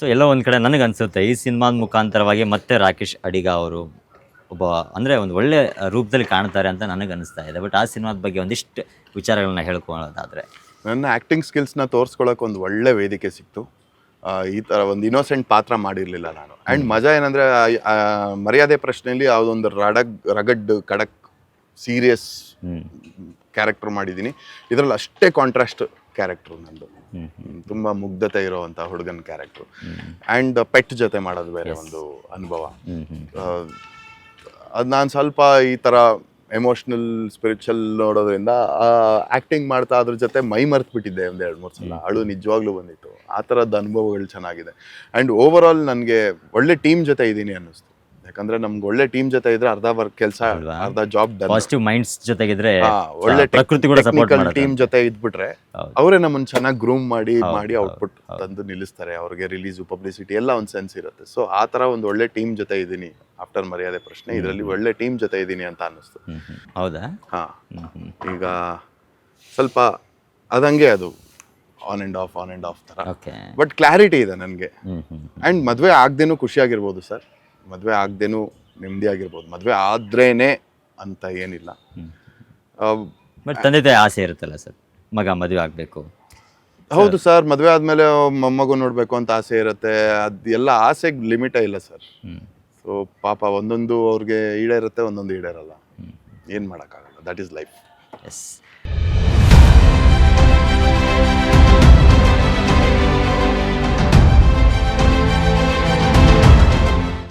So ಎಲ್ಲೋ ಒಂದು ಕಡೆ ನನಗೆ ಅನಿಸುತ್ತೆ ಈ ಸಿನಿಮಾದ ಮುಖಾಂತರವಾಗಿ ಮತ್ತೆ ರಾಕೇಶ್ ಅಡಿಗ ಅವರು ಒಬ್ಬ ಅಂದರೆ ಒಂದು ಒಳ್ಳೆ ರೂಪದಲ್ಲಿ ಕಾಣ್ತಾರೆ ಅಂತ ನನಗೆ ಅನಿಸ್ತಾ ಇದೆ. ಬಟ್ ಆ ಸಿನಿಮಾದ ಬಗ್ಗೆ ಒಂದಿಷ್ಟು ವಿಚಾರಗಳನ್ನ ಹೇಳ್ಕೊಳ್ಳೋದಾದರೆ. ನನ್ನ ಆ್ಯಕ್ಟಿಂಗ್ ಸ್ಕಿಲ್ಸ್ನ ತೋರಿಸ್ಕೊಳಕ್ಕೆ ಒಂದು ಒಳ್ಳೆ ವೇದಿಕೆ ಸಿಕ್ತು. ಈ ಥರ ಒಂದು ಇನೋಸೆಂಟ್ ಪಾತ್ರ ಮಾಡಿರಲಿಲ್ಲ ನಾನು. ಆ್ಯಂಡ್ ಮಜಾ ಏನಂದರೆ ಮರ್ಯಾದೆ ಪ್ರಶ್ನೆಯಲ್ಲಿ ಯಾವುದೊಂದು ರಡಗ್ ರಗಡ್ ಕಡಕ್ ಸೀರಿಯಸ್ ಕ್ಯಾರೆಕ್ಟರ್ ಮಾಡಿದ್ದೀನಿ. ಇದರಲ್ಲಿ ಅಷ್ಟೇ ಕಾಂಟ್ರಾಸ್ಟ್ ಕ್ಯಾರೆಕ್ಟ್ರು ನಂದು. ತುಂಬಾ ಮುಗ್ಧತೆ ಇರೋವಂಥ ಹುಡುಗನ ಕ್ಯಾರೆಕ್ಟ್ರು ಆ್ಯಂಡ್ ಪೆಟ್ ಜೊತೆ ಮಾಡೋದು ಬೇರೆ ಒಂದು ಅನುಭವ. ಅದು ನಾನು ಸ್ವಲ್ಪ ಈ ಥರ ಎಮೋಷ್ನಲ್ ಸ್ಪಿರಿಚುವಲ್ ನೋಡೋದ್ರಿಂದ ಆ್ಯಕ್ಟಿಂಗ್ ಮಾಡ್ತಾ ಅದ್ರ ಜೊತೆ ಮೈ ಮರ್ತು ಬಿಟ್ಟಿದ್ದೆ ಒಂದು ಎರಡು ಮೂರು ಸಲ. ಅಳು ನಿಜವಾಗ್ಲೂ ಬಂದಿತ್ತು. ಆ ಥರದ ಅನುಭವಗಳು ಚೆನ್ನಾಗಿದೆ. ಆ್ಯಂಡ್ ಓವರ್ ಆಲ್ ನನಗೆ ಒಳ್ಳೆ ಟೀಮ್ ಜೊತೆ ಇದ್ದೀನಿ ಅನ್ನಿಸ್ತು. ಯಾಕಂದ್ರೆ ನಮ್ಗೆ ಒಳ್ಳೆ ಟೀಮ್ ಜೊತೆ ಇದ್ರೆ ಅರ್ಧ ವರ್ಕ್ ಕೆಲಸ ಅರ್ಧ ಜಾಬ್ ಪಾಸಿಟಿವ್ ಮೈಂಡ್ಸ್ ಜೊತೆಗಿದ್ರೆ ಒಳ್ಳೆ ಪ್ರಕೃತಿ ಕೂಡ ಸಪೋರ್ಟ್ ಮಾಡುತ್ತೆ. ಟೀಮ್ ಜೊತೆ ಇದ್ಬಿಟ್ರೆ. ಅವರೇ ನಮ್ಮನ್ನ ಚೆನ್ನಾಗಿ ಗ್ರೂಮ್ ಮಾಡಿ ಮಾಡಿ ಔಟ್ಪುಟ್ ತಂದು ನಿಲ್ಲಿಸ್ತಾರೆ ಅವ್ರಿಗೆ ರಿಲೀಸ್ ಪಬ್ಲಿಸಿಟಿ ಎಲ್ಲ ಒಂದು ಸೆನ್ಸ್ ಇರುತ್ತೆ. ಸೊ ಆ ತರ ಒಂದು ಒಳ್ಳೆ ಟೀಮ್ ಜೊತೆ ಇದ್ದೀನಿ ಆಫ್ಟರ್ ಮರ್ಯಾದೆ ಪ್ರಶ್ನೆ. ಇದರಲ್ಲಿ ಒಳ್ಳೆ ಟೀಮ್ ಜೊತೆ ಇದ್ದೀನಿ ಅಂತ ಅನ್ನಿಸ್ತು. ಹೌದಾ? ಹಾ. ಈಗ ಸ್ವಲ್ಪ ಅದಂಗೆ ಅದು on and off on and off ತರ ಬಟ್ ಕ್ಲಾರಿಟಿ ಇದೆ ನನಗೆ. ಅಂಡ್ ಆ್ಯಂಡ್ ಮದುವೆ ಆಗದೇನು ಖುಷಿಯಾಗಿರ್ಬೋದು ಸರ್ ಮದುವೆ ಆಗದೇನು ನೆಮ್ಮದಿಯಾಗಿರ್ಬೋದು. ಮದುವೆ ಆದ್ರೇನೆ ಅಂತ ಏನಿಲ್ಲ. ಬಟ್ ತಂದೆ ತಾಯಿ ಆಸೆ ಇರುತ್ತಲ್ಲ ಸರ್? ಮಗ ಮದುವೆ ಆಗಬೇಕು. ಹೌದು ಸರ್. ಮದುವೆ ಆದಮೇಲೆ ಮೊಮ್ಮಗು ನೋಡಬೇಕು ಅಂತ ಆಸೆ ಇರುತ್ತೆ. ಅದೆಲ್ಲ ಆಸೆಗೆ ಲಿಮಿಟೇ ಇಲ್ಲ ಸರ್. ಸೊ ಪಾಪ ಒಂದೊಂದು ಅವ್ರಿಗೆ ಈಡೇರುತ್ತೆ ಒಂದೊಂದು ಈಡೇರಲ್ಲ. ಏನು ಮಾಡೋಕ್ಕಾಗಲ್ಲ. That is life yes